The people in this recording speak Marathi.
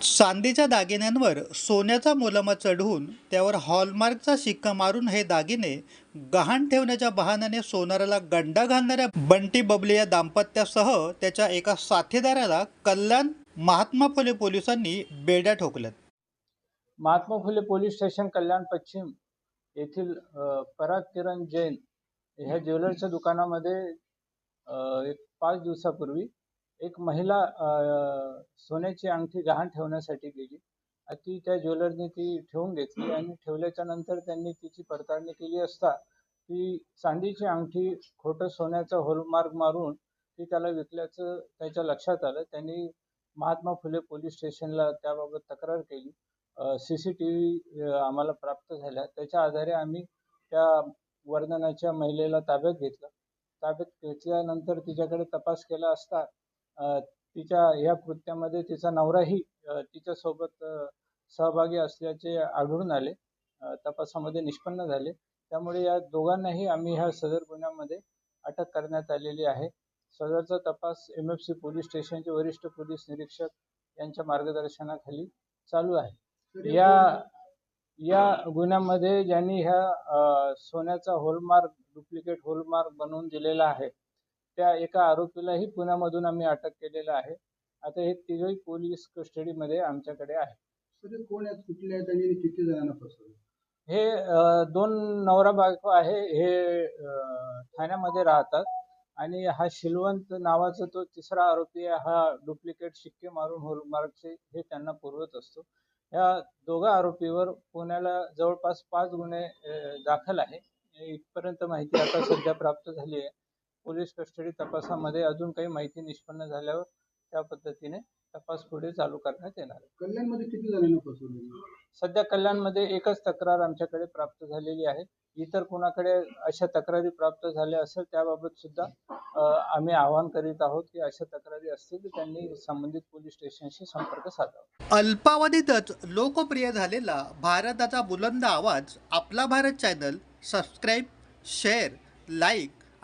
चांदीच्या दागिन्यांवर सोन्याचा मुलामा चढवून त्यावर हॉलमार्कचा शिक्का मारून हे दागिने गहाण ठेवण्याच्या बहाण्याने सोनाराला गंडा घालणाऱ्या बंटी बबले या दाम्पत्यासह त्याच्या एका साथीदाराला कल्याण महात्मा फुले पोलिसांनी बेड्या ठोकल्यात. महात्मा फुले पोलीस स्टेशन कल्याण पश्चिम येथील अ, पराग किरण जैन ह्या ज्वेलरच्या दुकानामध्ये अ, एक पाच दिवसापूर्वी एक महिला सोन्याची अंगठी गहाण ठेवण्यासाठी गेली. ती त्या ज्वेलरने ती ठेवून घेतली आणि ठेवल्याच्या नंतर त्यांनी तिची पडताळणी केली असता ती चांदीची अंगठी खोटं सोन्याचं होलमार्ग मारून ती त्याला विकल्याचं त्याच्या लक्षात आलं. त्यांनी महात्मा फुले पोलीस स्टेशनला त्याबाबत तक्रार केली. सी सी टी व्ही आम्हाला प्राप्त झाल्या. त्याच्या आधारे आम्ही त्या वर्णनाच्या महिलेला ताब्यात घेतलं. ताब्यात घेतल्यानंतर तिच्याकडे तपास केला असता तिच्या या कृत्यामध्ये तिचा नवराही तिच्यासोबत सहभागी असल्याचे आढळून आले. तपासामध्ये निष्पन्न झाले. त्यामुळे या दोघांनाही आम्ही ह्या सदर गुन्ह्यामध्ये अटक करण्यात आलेली आहे. सदरचा तपास एम एफ सी पोलीस स्टेशनचे वरिष्ठ पोलीस निरीक्षक यांच्या मार्गदर्शनाखाली चालू आहे. या या गुन्ह्यामध्ये ज्यांनी ह्या अ, सोन्याचा होलमार्क डुप्लिकेट होलमार्क बनवून दिलेला आहे त्या एका आरोपीलाही पुण्यामधून आम्ही अटक केलेलं आहे. आता हे तिघही पोलीस कस्टडीमध्ये आमच्याकडे आहे हे कोण आहेत? कुठले आहेत आणि किती जणांना फसवलं? हे अ, दोन नवरा बायको आहे. हे अ, ठाण्यामध्ये राहतात. आणि हा शिलवंत नावाचा तो तिसरा आरोपी आहे. हा डुप्लिकेट शिक्के मारून होलमार्कचे हे त्यांना पुरवत असतो. या दोघा आरोपीवर पुण्याला जवळपास पाच गुन्हे अ, दाखल आहे. इथपर्यंत माहिती आता सध्या प्राप्त झाली आहे. पोलीस कस्टडी तपासामध्ये अजून काही माहिती निष्पन्न झाल्यावर त्या पद्धतीने तपास पुढे चालू करण्यात येणार आहे. कल्याणमध्ये किती जणांना फसवलं सध्या कल्याणमध्ये एकच तक्रार आमच्याकडे प्राप्त झालेली आहे. इतर कुणाकडे अशा तक्रारी प्राप्त झाल्या असेल त्याबाबत सुद्धा आम्ही आवाहन करीत आहोत की अशा तक्रारी असतील तर त्यांनी संबंधित पोलीस स्टेशनशी संपर्क साधावा. अल्पावधीतच लोकप्रिय झालेला भारताचा बुलंद आवाज आपला Bharat channel subscribe share like